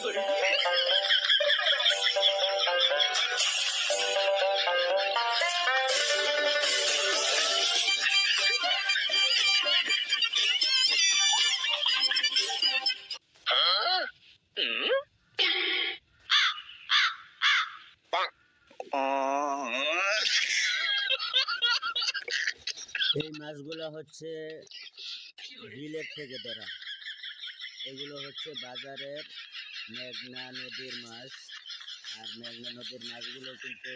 কি এই মাছগুলো হচ্ছে বিলের থেকে ধরা। এগুলো হচ্ছে বাজারের মেঘনা নদীর মাছ আর মেঘনা নদীর মাছগুলো কিন্তু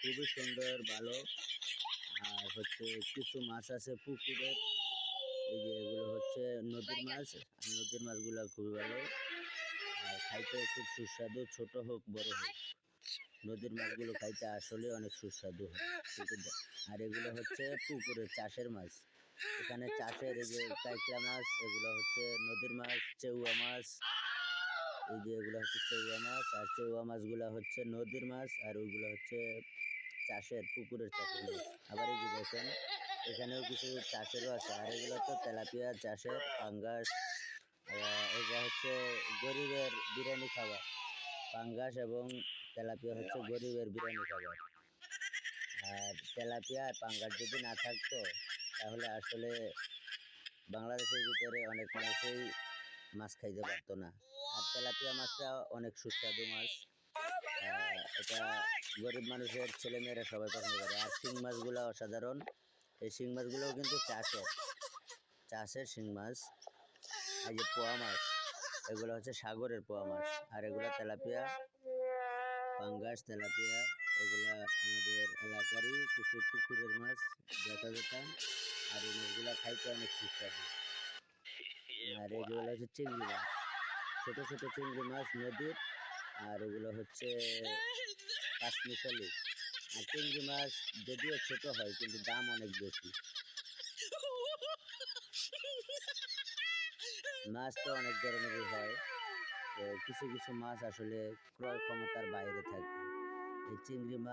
খুবই সুন্দর, ভালো। আর হচ্ছে কিছু মাছ আছে পুকুরের এই যে এগুলো হচ্ছে নদীর মাছ। আর নদীর মাছগুলো খুবই ভালো। আর খাইতে খুব সুস্বাদু, ছোট হোক, বড় হোক। নদীর মাছগুলো খাইতে আসলে অনেক সুস্বাদু হয়। আর এগুলো হচ্ছে পুকুরের চাষের মাছ। এখানে চাষের এই যে কাইকড়া মাছ, এগুলো হচ্ছে নদীর মাছ, চেউয়া মাছ এই যে এগুলো হচ্ছে চেউয়া মাছ, আর চেউয়া মাছগুলো হচ্ছে নদীর মাছ, আর ওইগুলো হচ্ছে চাষের, পুকুরের চাষের আবার এই যে দেখেন, এখানেও কিছু চাষেরও আছে, আর এগুলো তো তেলাপিয়া চাষের, পাঙ্গাস এটা হচ্ছে গরিবের বিরিয়ানি খাবার। পাঙ্গাস এবং তেলাপিয়া হচ্ছে গরিবের বিরিয়ানি খাবার। আর তেলাপিয়া আর পাঙ্গাস যদি না থাকতো, তাহলে আসলে বাংলাদেশের ভিতরে অনেক মানুষই মাছ খাইতে পারতো না। আর তেলাপিয়া মাছটা অনেক সুস্বাদু মাছ। এটা গরিব মানুষের ছেলেমেয়েরা সবাই পছন্দ করে। আর শিং মাছগুলো অসাধারণ। এই শিং মাছগুলোও কিন্তু চাষের চাষের শিং মাছ। এই যে পোয়া মাছ এগুলো হচ্ছে সাগরের পোয়া মাছ। আর এগুলো তেলাপিয়া পাঙ্গাস তেলাপিয়া এগুলা আমাদের এলাকারই কিছু পুকুরের মাছ দেখা যেতাম আর এই মাছগুলো খাইতে অনেক সুস্বাদু। আর এগুলো হচ্ছে চিংড়ি মাছ। ছোট ছোট চিংড়ি মাছ নদীর আর এগুলো হচ্ছে কাশ্মীশালি আর চিংড়ি মাছ যদিও ছোট হয়, কিন্তু দাম অনেক বেশি। মাছ তো অনেক ধরনেরই হয়। কিছু কিছু মাছ আসলে ক্রয় ক্ষমতার বাইরে থাকে। এই চিংড়ি মাছ